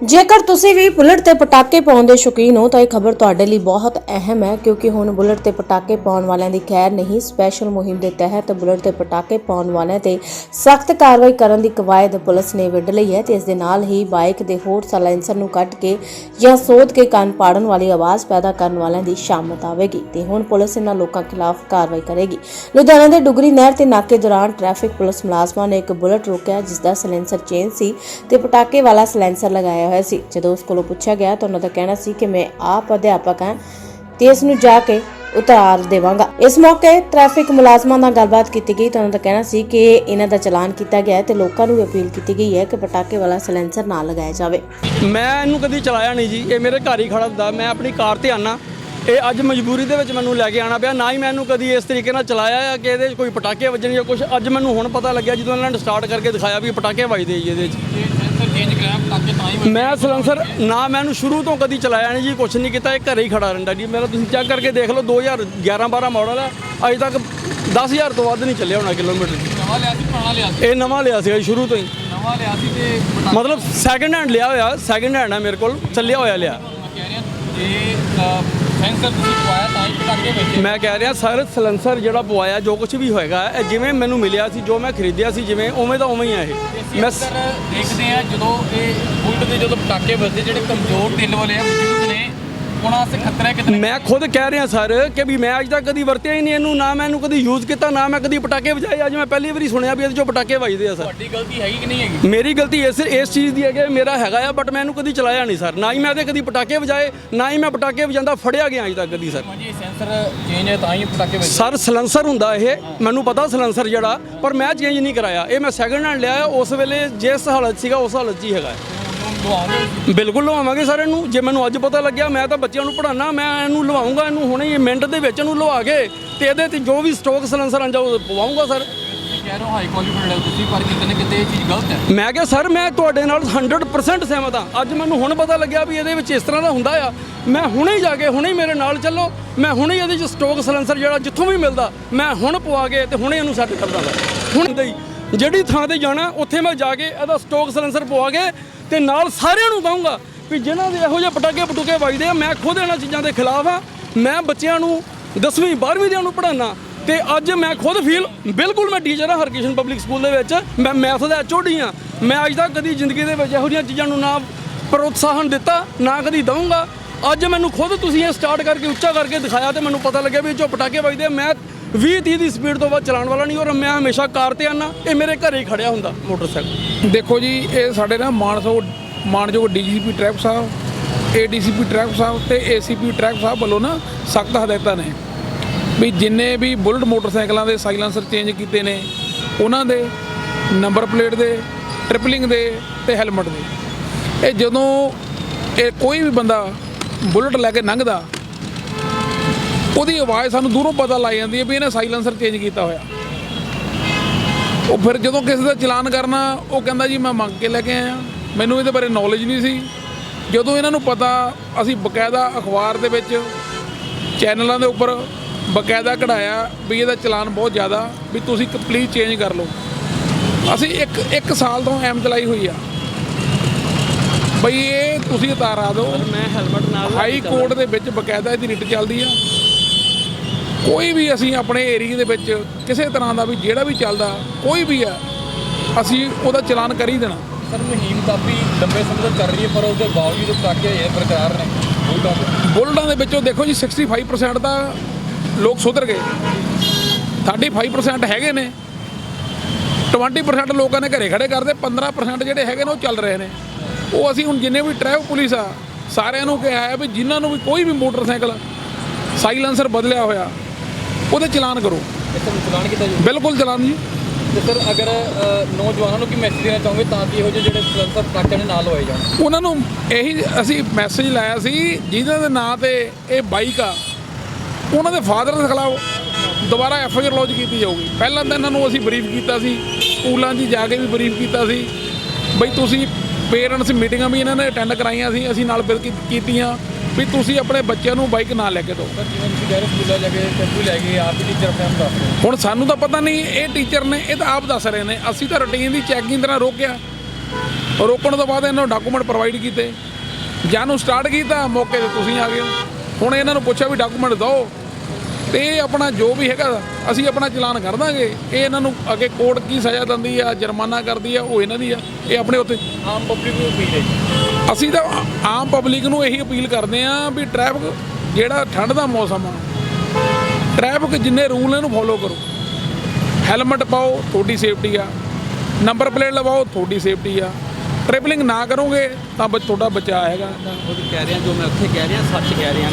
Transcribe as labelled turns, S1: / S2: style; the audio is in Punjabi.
S1: ਜੇਕਰ ਤੁਸੀਂ ਵੀ ਬੁਲਟ ਤੇ ਪਟਾਕੇ ਪਾਉਣ ਦੇ ਸ਼ੌਕੀਨ ਹੋ, ਤਾਂ ਇਹ ਖਬਰ ਤੁਹਾਡੇ ਲਈ ਬਹੁਤ ਅਹਿਮ ਹੈ, ਕਿਉਂਕਿ ਹੁਣ ਬੁਲਟ ਤੇ ਪਟਾਕੇ ਪਾਉਣ ਵਾਲਿਆਂ ਦੀ ਖੈਰ ਨਹੀਂ, ਸਪੈਸ਼ਲ ਮੁਹਿੰਮ ਦੇ ਤਹਿਤ ਬੁਲਟ ਤੇ ਪਟਾਕੇ ਪਾਉਣ ਵਾਲਿਆਂ ਤੇ ਸਖਤ ਕਾਰਵਾਈ ਕਰਨ ਦੀ ਕਵਾਇਦ ਪੁਲਿਸ ਨੇ ਵਿੱਢ ਲਈ ਹੈ ਤੇ ਇਸ ਦੇ ਨਾਲ ਹੀ ਬਾਈਕ ਦੇ ਹੋਰ ਸਾਇਲੈਂਸਰ ਨੂੰ ਕੱਟ ਕੇ ਜਾਂ ਸੋਧ ਕੇ ਕੰਨ ਪਾੜਨ ਵਾਲੀ ਆਵਾਜ਼ ਪੈਦਾ ਕਰਨ ਵਾਲਿਆਂ ਦੀ ਸ਼ਾਮਤ ਆਵੇਗੀ ਤੇ ਹੁਣ ਪੁਲਿਸ ਇਹਨਾਂ ਲੋਕਾਂ ਖਿਲਾਫ ਕਾਰਵਾਈ ਕਰੇਗੀ। ਲੁਧਿਆਣਾ ਦੇ ਡੁਗਰੀ ਨਹਿਰ ਤੇ ਨਾਕੇ ਦੌਰਾਨ ਟ੍ਰੈਫਿਕ ਪੁਲਿਸ ਮੁਲਾਜ਼ਮਾਂ ਨੇ ਇੱਕ ਬੁਲਟ ਰੋਕਿਆ ਜਿਸ ਦਾ ਸਿਲੈਂਸਰ ਚੇਂਜ ਸੀ ਤੇ ਪਟਾਕੇ ਵਾਲਾ ਸਿਲੈਂਸਰ ਲਗਾਇਆ ਹੋਇਆ ਸੀ। ਜਦੋਂ ਉਸ ਕੋਲੋਂ ਪੁੱਛਿਆ ਗਿਆ ਤਾਂ ਉਹਨਾਂ ਦਾ ਕਹਿਣਾ ਸੀ ਕਿ ਮੈਂ ਆਪ ਅਧਿਆਪਕ ਹਾਂ ਤੇ ਇਸ ਨੂੰ ਜਾ ਕੇ ਉਤਾਰ ਦੇਵਾਂਗਾ। ਇਸ ਮੌਕੇ ਟ੍ਰੈਫਿਕ ਮੁਲਾਜ਼ਮਾਂ ਨਾਲ ਗੱਲਬਾਤ ਕੀਤੀ ਗਈ ਤਾਂ ਉਹਨਾਂ ਦਾ ਕਹਿਣਾ ਸੀ ਕਿ ਇਹਨਾਂ ਦਾ ਚਲਾਨ ਕੀਤਾ ਗਿਆ ਹੈ ਤੇ ਲੋਕਾਂ ਨੂੰ ਅਪੀਲ ਕੀਤੀ ਗਈ ਹੈ ਕਿ ਪਟਾਕੇ ਵਾਲਾ ਸਿਲੈਂਸਰ ਨਾ ਲਗਾਇਆ ਜਾਵੇ।
S2: ਮੈਂ ਇਹਨੂੰ ਕਦੀ ਚਲਾਇਆ ਨਹੀਂ ਜੀ। ਇਹ ਮੇਰੇ ਘਰ ਹੀ ਖੜਾ ਹੁੰਦਾ। ਮੈਂ ਆਪਣੀ ਕਾਰ ਤੇ ਆਨਾ। ਇਹ ਅੱਜ ਮਜਬੂਰੀ ਦੇ ਵਿੱਚ ਮੈਨੂੰ ਲੈ ਕੇ ਆਣਾ ਪਿਆ। ਨਾ ਹੀ ਮੈਂ ਇਹਨੂੰ ਕਦੀ ਇਸ ਤਰੀਕੇ ਨਾਲ ਚਲਾਇਆ ਆ ਕਿ ਇਹਦੇ 'ਚ ਕੋਈ ਪਟਾਕੇ ਵੱਜਣ ਜਾਂ ਕੁਝ ਅੱਜ ਮੈਨੂੰ ਹੁਣ ਪਤਾ ਲੱਗਿਆ ਜਦੋਂ ਇਹਨਾਂ ਨੇ ਸਟਾਰਟ ਕਰਕੇ ਦਿਖਾਇਆ ਵੀ ਪਟਾਕੇ ਵੱਜਦੇ ਜੀ ਇਹਦੇ 'ਚ ਮੈਂ ਸਲੈਂਸਰ ਨਾ ਮੈਂ ਇਹਨੂੰ ਸ਼ੁਰੂ ਤੋਂ ਕਦੀ ਚਲਾਇਆ ਨਹੀਂ ਜੀ ਕੁਝ ਨਹੀਂ ਕੀਤਾ ਇਹ ਘਰੇ ਹੀ ਖੜਾ ਰਹਿੰਦਾ ਜੀ। ਮੇਰਾ ਤੁਸੀਂ ਚੈੱਕ ਕਰਕੇ ਦੇਖ ਲਓ 2011 12 ਮਾਡਲ ਹੈ ਅਜੇ ਤੱਕ 10000 ਤੋਂ ਵੱਧ ਨਹੀਂ ਚੱਲਿਆ ਹੋਣਾ ਕਿਲੋਮੀਟਰ।
S3: ਨਵਾਂ ਲਿਆ ਸੀ ਪੁਰਾਣਾ ਲਿਆ ਸੀ।
S2: ਇਹ ਨਵਾਂ ਲਿਆ ਜੀ ਸ਼ੁਰੂ ਤੋਂ ਹੀ।
S3: ਨਵਾਂ ਲਿਆ ਸੀ ਤੇ
S2: ਮਤਲਬ ਸੈਕੰਡ ਹੈਂਡ ਲਿਆ ਹੋਇਆ ਸੈਕੰਡ ਹੈਂਡ ਹੈ ਮੇਰੇ ਕੋਲ ਚੱਲਿਆ ਹੋਇਆ ਲਿਆ।
S3: ਅ, ਸੈਂਸਰ ਤੁਸੀਂ ਪਵਾਇਆ ਤਾਂ ਹੀ ਪਟਾਕੇ ਵੱਜੇ
S2: ਮੈਂ ਕਹਿ ਰਿਹਾ ਸਰ ਸਲੈਂਸਰ ਜਿਹੜਾ ਪਵਾਇਆ ਜੋ ਕੁਝ ਵੀ ਹੋਏਗਾ ਇਹ ਜਿਵੇਂ ਮੈਨੂੰ ਮਿਲਿਆ ਸੀ ਜੋ ਮੈਂ ਖਰੀਦਿਆ ਸੀ ਜਿਵੇਂ ਉਵੇਂ ਦਾ ਉਵੇਂ ਹੀ ਆ ਇਹ। ਮੈਂ
S3: ਦੇਖਦੇ ਆ ਜਦੋਂ ਇਹ ਬੁਲਟ ਦੇ ਜਦੋਂ ਪਟਾਕੇ ਵੱਜਦੇ ਜਿਹੜੇ ਕਮਜ਼ੋਰ ਦਿਲ ਵਾਲੇ ਆ ਖਤਰਾ ਹੈ
S2: ਮੈਂ ਖੁਦ ਕਹਿ ਰਿਹਾ ਸਰ ਕਿ ਵੀ ਮੈਂ ਅੱਜ ਤੱਕ ਕਦੀ ਵਰਤਿਆ ਹੀ ਨਹੀਂ ਇਹਨੂੰ ਨਾ ਮੈਂ ਇਹਨੂੰ ਕਦੀ ਯੂਜ਼ ਕੀਤਾ ਨਾ ਮੈਂ ਕਦੀ ਪਟਾਕੇ ਵਜਾਏ। ਅੱਜ ਮੈਂ ਪਹਿਲੀ ਵਾਰੀ ਸੁਣਿਆ ਵੀ ਇਹਦੇ ਚੋਂ ਪਟਾਕੇ ਵੱਜਦੇ ਆ ਸਰ।
S3: ਤੁਹਾਡੀ ਗਲਤੀ ਹੈਗੀ ਕਿ ਨਹੀਂ ਹੈਗੀ?
S2: ਮੇਰੀ ਗਲਤੀ ਇਸ ਇਸ ਚੀਜ਼ ਦੀ ਹੈ ਕਿ ਮੇਰਾ ਹੈਗਾ ਆ ਬਟ ਮੈਂ ਇਹਨੂੰ ਕਦੀ ਚਲਾਇਆ ਨਹੀਂ ਸਰ। ਨਾ ਹੀ ਮੈਂ ਇਹਦੇ ਕਦੀ ਪਟਾਕੇ ਵਜਾਏ ਨਾ ਹੀ ਮੈਂ ਪਟਾਕੇ ਵਜਾਉਂਦਾ ਫੜਿਆ ਗਿਆ ਅੱਜ ਤੱਕ ਕਦੀ ਸਰ।
S3: ਹਾਂਜੀ ਇਹ ਸੈਂਸਰ ਚੇਂਜ ਹੈ ਤਾਂ ਹੀ ਪਟਾਕੇ ਵੱਜੇ
S2: ਸਰ ਸਲੈਂਸਰ ਹੁੰਦਾ ਇਹ। ਮੈਨੂੰ ਪਤਾ ਸਲੈਂਸਰ ਜਿਹੜਾ ਪਰ ਮੈਂ ਚੇਂਜ ਨਹੀਂ ਕਰਾਇਆ। ਇਹ ਮੈਂ ਸੈਕੰਡ ਹੈਂਡ ਲਿਆ ਉਸ ਵੇਲੇ ਜਿਸ ਹਾਲਤ ਸੀਗਾ ਉਸ ਹਾਲਤ 'ਚ ਹੀ ਹੈਗਾ।
S3: ਲਵਾਉਂਗੇ
S2: ਬਿਲਕੁਲ ਲਵਾਵਾਂਗੇ ਸਰ ਇਹਨੂੰ। ਜੇ ਮੈਨੂੰ ਅੱਜ ਪਤਾ ਲੱਗਿਆ ਮੈਂ ਤਾਂ ਬੱਚਿਆਂ ਨੂੰ ਪੜਾਉਣਾ ਮੈਂ ਇਹਨੂੰ ਲਵਾਉਂਗਾ ਇਹਨੂੰ ਹੁਣੇ ਹੀ ਮਿੰਟ ਦੇ ਵਿੱਚ ਇਹਨੂੰ ਲਵਾ ਕੇ ਤੇ ਇਹਦੇ ਤੇ ਜੋ ਵੀ ਸਟਾਕ ਸਲੈਂਸਰ ਆਂਜਾ ਉਹ ਪਵਾਉਂਗਾ ਸਰ।
S3: ਤੁਸੀਂ ਕਹਿ ਰਹੇ ਹੋ ਹਾਈ ਕੁਆਲੀਫਾਈਡ ਹੈ ਤੁਸੀਂ ਪਰ ਕਿਤੇ ਨਾ ਕਿਤੇ ਇਹ ਚੀਜ਼ ਗਲਤ ਹੈ।
S2: ਮੈਂ ਕਿਹਾ ਸਰ ਮੈਂ ਤੁਹਾਡੇ ਨਾਲ 100% ਸਹਿਮਤ ਹਾਂ। ਅੱਜ ਮੈਨੂੰ ਹੁਣ ਪਤਾ ਲੱਗਿਆ ਵੀ ਇਹਦੇ ਵਿੱਚ ਇਸ ਤਰ੍ਹਾਂ ਦਾ ਹੁੰਦਾ ਆ। ਮੈਂ ਹੁਣੇ ਜਾ ਕੇ ਹੁਣੇ ਮੇਰੇ ਨਾਲ ਚੱਲੋ। ਮੈਂ ਹੁਣੇ ਇਹਦੇ ਚ ਸਟਾਕ ਸਲੈਂਸਰ ਜਿਹੜਾ ਜਿੱਥੋਂ ਵੀ ਮਿਲਦਾ ਮੈਂ ਹੁਣ ਪਵਾ ਕੇ ਤੇ ਹੁਣੇ ਇਹਨੂੰ ਸੈੱਟ ਕਰ ਦਾਂਗਾ। ਹੁਣ ਦੇ ਜਿਹੜੀ ਥਾਂ ਤੇ ਜਾਣਾ ਉੱਥੇ ਮੈਂ ਜਾ ਕੇ ਇਹਦਾ ਸਟਾਕ ਸਲੈਂਸਰ ਪਵਾ ਕੇ ਤੇ ਨਾਲ ਸਾਰਿਆਂ ਨੂੰ ਕਹੂੰਗਾ ਵੀ ਜਿਨ੍ਹਾਂ ਦੇ ਇਹੋ ਜਿਹੇ ਪਟਾਕੇ ਪਟੂਕੇ ਵੱਜਦੇ ਆ, ਮੈਂ ਖੁਦ ਇਹਨਾਂ ਚੀਜ਼ਾਂ ਦੇ ਖਿਲਾਫ ਆ। ਮੈਂ ਬੱਚਿਆਂ ਨੂੰ 10ਵੀਂ 12ਵੀਂ ਦੇ ਨੂੰ ਪੜਾਉਣਾ ਤੇ ਅੱਜ ਮੈਂ ਖੁਦ ਫੀਲ ਬਿਲਕੁਲ ਮੈਂ ਟੀਚਰ ਹਾਂ ਹਰਕਿਸ਼ਨ ਪਬਲਿਕ ਸਕੂਲ ਦੇ ਵਿੱਚ। ਮੈਂ ਮੈਥ ਦਾ ਐਚਓਡੀ ਹਾਂ। ਮੈਂ ਅੱਜ ਤੱਕ ਕਦੀ ਜ਼ਿੰਦਗੀ ਦੇ ਵਿੱਚ ਇਹੋ ਜਿਹੀਆਂ ਚੀਜ਼ਾਂ ਨੂੰ ਨਾ ਪ੍ਰੋਤਸਾਹਨ ਦਿੱਤਾ, ਨਾ ਕਦੀ ਦਊਂਗਾ। ਅੱਜ ਮੈਨੂੰ ਖੁਦ ਤੁਸੀਂ ਇਹ ਸਟਾਰਟ ਕਰਕੇ, ਉੱਚਾ ਕਰਕੇ ਦਿਖਾਇਆ ਤੇ ਮੈਨੂੰ ਪਤਾ ਲੱਗਿਆ ਵੀ ਇਹ 'ਚੋਂ ਪਟਾਕੇ ਵੱਜਦੇ ਆ। ਮੈਂ 20 30 ਦੀ ਸਪੀਡ ਤੋਂ ਬਾਅਦ ਚਲਾਉਣ ਵਾਲਾ ਨਹੀਂ ਔਰ ਮੈਂ ਹਮੇਸ਼ਾ ਕਾਰ ਤੇ ਆਨਾ ਇਹ ਮੇਰੇ ਘਰੇ ਹੀ ਖੜਿਆ ਹੁੰਦਾ ਮੋਟਰਸਾਈਕਲ।
S4: ਦੇਖੋ ਜੀ, ਇਹ ਸਾਡੇ ਨਾ ਮਾਨਸੋ ਮਾਨਯੋਗ ਡੀਜੀਪੀ ਟ੍ਰੈਫਿਕ ਸਾਹਿਬ, ਏਡੀਸੀਪੀ ਟ੍ਰੈਫਿਕ ਸਾਹਿਬ ਤੇ ਏਸੀਪੀ ਟ੍ਰੈਫਿਕ ਸਾਹਿਬ ਵੱਲੋਂ ਨਾ ਸਖਤ ਹਦਾਇਤਾਂ ਨੇ ਵੀ ਜਿੰਨੇ ਵੀ ਬੁਲਟ ਮੋਟਰਸਾਈਕਲਾਂ ਦੇ ਸਾਈਲੈਂਸਰ ਚੇਂਜ ਕੀਤੇ ਨੇ, ਉਹਨਾਂ ਦੇ ਨੰਬਰ ਪਲੇਟ ਦੇ, ਟ੍ਰਿਪਲਿੰਗ ਦੇ ਤੇ ਹੈਲਮਟ ਦੇ। ਇਹ ਜਦੋਂ ਇਹ ਕੋਈ ਵੀ ਬੰਦਾ ਬੁਲਟ ਲੈ ਕੇ ਲੰਘਦਾ ਉਹਦੀ ਆਵਾਜ਼ ਸਾਨੂੰ ਦੂਰੋਂ ਪਤਾ ਲੱਗ ਜਾਂਦੀ ਹੈ ਵੀ ਇਹਨੇ ਸਾਈਲੈਂਸਰ ਚੇਂਜ ਕੀਤਾ ਹੋਇਆ। ਉਹ ਫਿਰ ਜਦੋਂ ਕਿਸੇ ਦਾ ਚਲਾਨ ਕਰਨਾ ਉਹ ਕਹਿੰਦਾ ਜੀ ਮੈਂ ਮੰਗ ਕੇ ਲੈ ਕੇ ਆਇਆ। ਮੈਨੂੰ ਇਹਦੇ ਬਾਰੇ ਨੌਲੇਜ ਨਹੀਂ ਸੀ। ਜਦੋਂ ਇਹਨਾਂ ਨੂੰ ਪਤਾ ਅਸੀਂ ਬਕਾਇਦਾ ਅਖਬਾਰ ਦੇ ਵਿੱਚ ਚੈਨਲਾਂ ਦੇ ਉੱਪਰ ਬਕਾਇਦਾ ਕਢਾਇਆ ਵੀ ਇਹਦਾ ਚਲਾਨ ਬਹੁਤ ਜ਼ਿਆਦਾ ਵੀ ਤੁਸੀਂ ਪਲੀਜ਼ ਚੇਂਜ ਕਰ ਲਓ। ਅਸੀਂ ਇੱਕ ਇੱਕ ਸਾਲ ਤੋਂ ਐਮ ਚਲਾਈ ਹੋਈ ਆ। ਬਈ ਇਹ ਤੁਸੀਂ ਉਤਾਰਾ ਦਿਓ।
S2: ਮੈਂ ਹੈਲਮਟ ਨਾਲ
S4: ਹਾਈ ਕੋਰਟ ਦੇ ਵਿੱਚ ਬਕਾਇਦਾ ਇਹਦੀ ਰਿਟ ਚੱਲਦੀ ਆ। ਕੋਈ ਵੀ ਅਸੀਂ ਆਪਣੇ ਏਰੀਆ ਦੇ ਵਿੱਚ ਕਿਸੇ ਤਰ੍ਹਾਂ ਦਾ ਵੀ ਜਿਹੜਾ ਵੀ ਚੱਲਦਾ ਕੋਈ ਵੀ ਆ ਅਸੀਂ ਉਹਦਾ ਚਲਾਨ ਕਰ ਹੀ ਦੇਣਾ।
S3: ਸਰ ਮੁਹਿੰਮ ਕਾਫੀ ਲੰਬੇ ਸਮੇਂ ਤੋਂ ਚੱਲ ਰਹੀ ਹੈ ਪਰ ਉਸ ਦੇ ਬਾਵਜੂਦ ਪਟਾਕੇ ਇਹ ਬਰਕਰਾਰ ਨੇ। ਬੁਲਟਾਂ ਦੇ।
S4: ਬੁਲਟਾਂ ਦੇ ਵਿੱਚੋਂ ਦੇਖੋ ਜੀ 65% ਤਾਂ ਲੋਕ ਸੁਧਰ ਗਏ। 35% ਹੈਗੇ ਨੇ। 20% ਲੋਕਾਂ ਨੇ ਘਰੇ ਖੜੇ ਕਰਦੇ 15% ਜਿਹੜੇ ਹੈਗੇ ਨੇ ਉਹ ਚੱਲ ਰਹੇ ਨੇ। ਉਹ ਅਸੀਂ ਹੁਣ ਜਿੰਨੇ ਵੀ ਟ੍ਰੈਫਿਕ ਪੁਲਿਸ ਆ ਸਾਰਿਆਂ ਨੂੰ ਕਿਹਾ ਹੈ ਵੀ ਜਿਨ੍ਹਾਂ ਨੂੰ ਵੀ ਕੋਈ ਵੀ ਮੋਟਰਸਾਈਕਲ ਸਾਈਲੈਂਸਰ ਬਦਲਿਆ ਹੋਇਆ ਉਹਦੇ ਚਲਾਨ ਕਰੋ।
S3: ਚਲਾਨ ਕੀਤਾ ਜੀ
S4: ਬਿਲਕੁਲ ਚਲਾਨ ਜੀ।
S3: ਤੇ ਸਰ ਅਗਰ ਨੌਜਵਾਨਾਂ ਨੂੰ ਕੀ ਮੈਸੇਜ ਦੇਣਾ ਚਾਹੋਗੇ ਤਾਂ ਕਿ ਇਹੋ ਜਿਹੇ ਜਿਹੜੇ ਸਲੈਂਸਰ ਨੇ ਨਾਲ ਹੋਏ ਜਾਣ?
S4: ਉਹਨਾਂ ਨੂੰ ਇਹੀ ਅਸੀਂ ਮੈਸੇਜ ਲਾਇਆ ਸੀ ਜਿਨ੍ਹਾਂ ਦੇ ਨਾਂ ਤੇ ਇਹ ਬਾਈਕ ਆ ਉਹਨਾਂ ਦੇ ਫਾਦਰ ਦੇ ਖਿਲਾਫ ਦੁਬਾਰਾ ਐਫ ਆਈ ਆਰ ਲੌਂਚ ਕੀਤੀ ਜਾਊਗੀ। ਪਹਿਲਾਂ ਤਾਂ ਇਹਨਾਂ ਨੂੰ ਅਸੀਂ ਬਰੀਫ ਕੀਤਾ ਸੀ ਸਕੂਲਾਂ 'ਚ ਜਾ ਕੇ ਵੀ ਬਰੀਫ ਕੀਤਾ ਸੀ। ਬਈ ਤੁਸੀਂ ਪੇਰੈਂਟਸ ਮੀਟਿੰਗਾਂ ਵੀ ਇਹਨਾਂ ਨੇ ਅਟੈਂਡ ਕਰਾਈਆਂ ਸੀ ਅਸੀਂ ਨਾਲ ਬਿਲ ਕੀ- ਕੀਤੀਆਂ। ਵੀ ਤੁਸੀਂ ਆਪਣੇ ਬੱਚਿਆਂ ਨੂੰ ਬਾਈਕ ਨਾ ਲੈ ਕੇ ਦਿਓ
S3: ਸਰ ਜਿਵੇਂ ਤੁਸੀਂ ਕਹਿ ਰਹੇ ਸਕੂਲਾਂ ਜਾ ਕੇ ਟੈਂਪੂ ਲੈ ਗਏ ਆਪ ਹੀ ਟੀਚਰ ਆਪਣੇ ਆਪ ਦੱਸ ਰਹੇ ਹੋ।
S4: ਹੁਣ ਸਾਨੂੰ ਤਾਂ ਪਤਾ ਨਹੀਂ ਇਹ ਟੀਚਰ ਨੇ ਇਹ ਤਾਂ ਆਪ ਦੱਸ ਰਹੇ ਨੇ ਅਸੀਂ ਤਾਂ ਰੁਟੀਨ ਦੀ ਚੈਕਿੰਗ ਤਰ੍ਹਾਂ ਰੋਕਿਆ ਰੋਕਣ ਤੋਂ ਬਾਅਦ ਇਹਨਾਂ ਨੂੰ ਡਾਕੂਮੈਂਟ ਪ੍ਰੋਵਾਈਡ ਕੀਤੇ ਜਾਨੂੰ ਸਟਾਰਟ ਕੀਤਾ ਮੌਕੇ ਤੇ ਤੁਸੀਂ ਆ ਗਏ ਹੋ। ਹੁਣ ਇਹਨਾਂ ਨੂੰ ਪੁੱਛਿਆ ਵੀ ਡਾਕੂਮੈਂਟ ਦਿਓ ਤੇ ਇਹ ਆਪਣਾ ਜੋ ਵੀ ਹੈਗਾ ਅਸੀਂ ਆਪਣਾ ਚਲਾਨ ਕਰ ਦਾਂਗੇ। ਇਹ ਇਹਨਾਂ ਨੂੰ ਅੱਗੇ ਕੋਰਟ ਕੀ ਸਜ਼ਾ ਦਿੰਦੀ ਆ ਜੁਰਮਾਨਾ ਕਰਦੀ ਆ ਉਹ ਇਹਨਾਂ ਦੀ ਆ। ਇਹ ਆਪਣੇ ਉੱਤੇ।
S3: ਆਮ ਪਬਲਿਕ ਨੂੰ ਅਪੀਲ ਹੈ।
S4: ਅਸੀਂ ਤਾਂ ਆਮ ਪਬਲਿਕ ਨੂੰ ਇਹੀ ਅਪੀਲ ਕਰਦੇ ਆ ਵੀ ਟ੍ਰੈਫਿਕ ਜਿਹੜਾ ਠੰਡ ਦਾ ਮੌਸਮ ਆ ਟ੍ਰੈਫਿਕ ਜਿੰਨੇ ਰੂਲ ਨੇ ਇਹਨੂੰ ਫੋਲੋ ਕਰੋ। ਹੈਲਮਟ ਪਾਓ ਤੁਹਾਡੀ ਸੇਫਟੀ ਆ। ਨੰਬਰ ਪਲੇਟ ਲਵਾਓ ਤੁਹਾਡੀ ਸੇਫਟੀ ਆ। ਟ੍ਰੈਵਲਿੰਗ ਨਾ ਕਰੋਗੇ ਤਾਂ ਤੁਹਾਡਾ ਬਚਾਅ ਹੈਗਾ।
S5: ਉਹ ਕਹਿ ਰਿਹਾ ਜੋ ਮੈਂ ਉੱਥੇ ਕਹਿ ਰਿਹਾ ਸੱਚ ਕਹਿ ਰਿਹਾ।